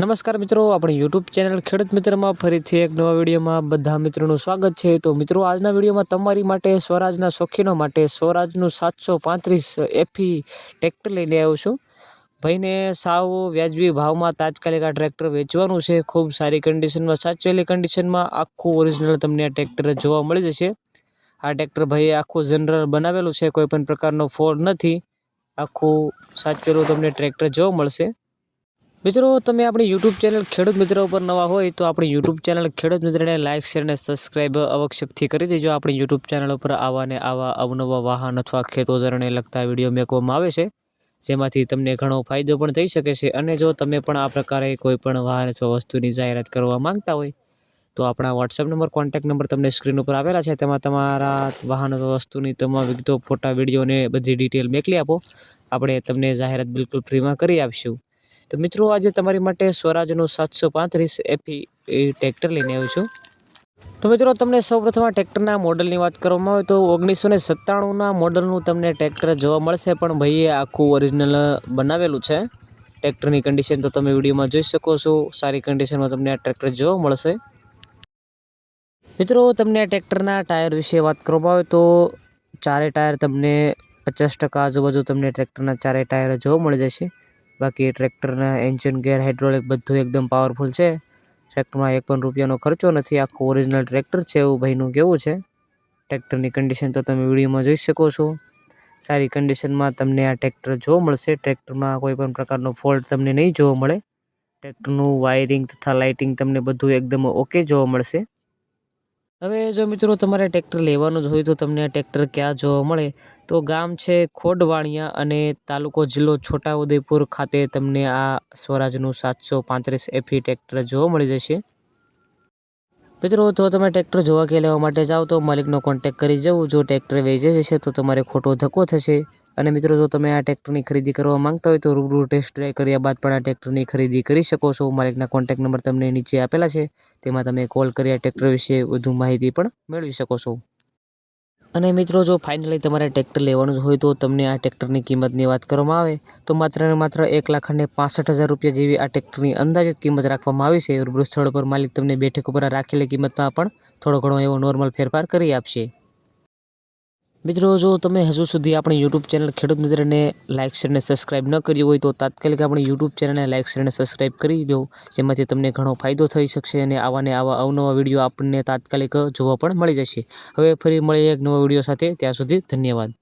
નમસ્કાર મિત્રો, આપણી યુટ્યુબ ચેનલ ખેડૂત મિત્રમાં ફરીથી એક નવા વિડીયોમાં બધા મિત્રોનું સ્વાગત છે. તો મિત્રો, આજના વિડીયોમાં તમારી માટે સ્વરાજના શોખીનો માટે સ્વરાજનું સાતસો પાંત્રીસ એફી ટ્રેક્ટર લઈને આવ્યો છું. ભાઈને સાવ વ્યાજબી ભાવમાં તાત્કાલિક આ ટ્રેક્ટર વેચવાનું છે. ખૂબ સારી કન્ડિશનમાં સાચવેલી કન્ડિશનમાં આખું ઓરિજિનલ તમને આ ટ્રેક્ટર જોવા મળી જશે. આ ટ્રેક્ટર ભાઈએ આખું જનરલ બનાવેલું છે કોઈપણ પ્રકારનો ફોડ નથી. આખું સાચવેલું તમને ટ્રેક્ટર જોવા મળશે. મિત્રો, તમે આપણી યુટ્યુબ ચેનલ ખેડૂત મિત્ર ઉપર નવા હોય તો આપણી યુટ્યુબ ચેનલ ખેડૂત મિત્રને લાઇક શેર અને સબસ્ક્રાઈબ અવશ્યકથી કરી દેજો. આપણી યુટ્યુબ ચેનલ ઉપર આવા ને આવા અવનવા વાહન અથવા ખેતોજરને લગતા વીડિયો મેકવામાં આવે છે, જેમાંથી તમને ઘણો ફાયદો પણ થઈ શકે છે. અને જો તમે પણ આ પ્રકારે કોઈપણ વાહન અથવા વસ્તુની જાહેરાત કરવા માંગતા હોય, તો આપણા વોટ્સએપ નંબર કોન્ટેક્ટ નંબર તમને સ્ક્રીન ઉપર આવેલા છે. તેમાં તમારા વાહન અથવા વસ્તુની તમામ વિગતો, ફોટા વીડિયો અને બધી ડિટેલ મોકલી આપો. આપણે તમને જાહેરાત બિલકુલ ફ્રીમાં કરી આપીશું. તો મિત્રો, આજે તમારી માટે સ્વરાજનું સાતસો પાંત્રીસ એફી ટ્રેક્ટર લઈને આવ્યો છું. તો મિત્રો, તમને સૌપ્રથમ આ ટ્રેક્ટરના મોડલની વાત કરવામાં આવે તો ઓગણીસો ને સત્તાણુંના મોડલનું તમને ટ્રેક્ટર જોવા મળશે, પણ ભાઈએ આખું ઓરિજિનલ બનાવેલું છે. ટ્રેક્ટરની કન્ડિશન તો તમે વિડીયોમાં જોઈ શકો છો. સારી કન્ડિશનમાં તમને આ ટ્રેક્ટર જોવા મળશે. મિત્રો, તમને આ ટ્રેક્ટરના ટાયર વિશે વાત કરવામાં આવે તો ચારે ટાયર તમને પચાસ ટકા આજુબાજુ તમને ટ્રેક્ટરના ચારે ટાયર જોવા મળી જશે. બાકી ટ્રેક્ટરના એન્જિન ગેર હાઇડ્રોલિક બધું એકદમ પાવરફુલ છે. ટ્રેક્ટરમાં એક પણ રૂપિયાનો ખર્ચો નથી. આખું ઓરિજિનલ ટ્રેક્ટર છે એવું ભાઈનું કેવું છે? ટ્રેક્ટરની કન્ડિશન તો તમે વિડીયોમાં જોઈ શકો છો. સારી કન્ડિશનમાં તમને આ ટ્રેક્ટર જોવા મળશે. ટ્રેક્ટરમાં કોઈ પણ પ્રકારનો ફોલ્ટ તમને નહીં જોવા મળે. ટ્રેક્ટરનું વાયરિંગ તથા લાઇટિંગ તમને બધું એકદમ ઓકે જોવા મળશે. હવે જો મિત્રો તમારે ટ્રેક્ટર લેવાનું જ હોય તો તમને આ ટ્રેક્ટર ક્યાં જોવા મળે? તો ગામ છે ખોડવાણિયા અને તાલુકો જિલ્લો છોટાઉદેપુર ખાતે તમને આ સ્વરાજનું સાતસો પાંત્રીસ એફી ટ્રેક્ટર જોવા મળી જશે. મિત્રો, તો તમે ટ્રેક્ટર જોવા કે લેવા માટે જાઓ તો માલિકનો કોન્ટેક્ટ કરી જવું. જો ટ્રેક્ટર વેચે જશે તો તમારે ખોટો ધક્કો થશે. અને મિત્રો, જો તમે આ ટ્રેક્ટરની ખરીદી કરવા માંગતા હોય તો રૂબરૂ ટેસ્ટ ડ્રાઈવ કર્યા બાદ પણ આ ટ્રેક્ટરની ખરીદી કરી શકો છો. માલિકના કોન્ટેક્ટ નંબર તમને નીચે આપેલા છે. તેમાં તમે કોલ કરી આ ટ્રેક્ટર વિશે વધુ માહિતી પણ મેળવી શકો છો. અને મિત્રો, જો ફાઇનલી તમારે ટ્રેક્ટર લેવાનું હોય તો તમને આ ટ્રેક્ટરની કિંમતની વાત કરવામાં આવે તો માત્ર ને માત્ર એક લાખ અને પાસઠ હજાર રૂપિયા જેવી આ ટ્રેક્ટરની અંદાજિત કિંમત રાખવામાં આવી છે. રૂબરૂ સ્થળ પર માલિક તમને બેઠક ઉપર રાખેલી કિંમતમાં પણ થોડો ઘણો એવો નોર્મલ ફેરફાર કરી આપશે. મિત્રો, જો તમે હજુ સુધી આપણી યુટ્યુબ ચેનલ ખેડૂત મિત્રને લાઇક શેર સબસ્ક્રાઇબ ન કરી હોય તો તાત્કાલિક આપણી યુટ્યુબ ચેનલને લાઇક શેર અને સબસ્ક્રાઇબ કરી દો, જેમાંથી તમને ઘણો ફાયદો થઈ શકશે અને આવા ને આવા અવનવા વીડિયો આપણને તાત્કાલિક જોવા પણ મળી જશે. હવે ફરી મળીએ એક નવા વીડિયો સાથે. ત્યાં સુધી ધન્યવાદ.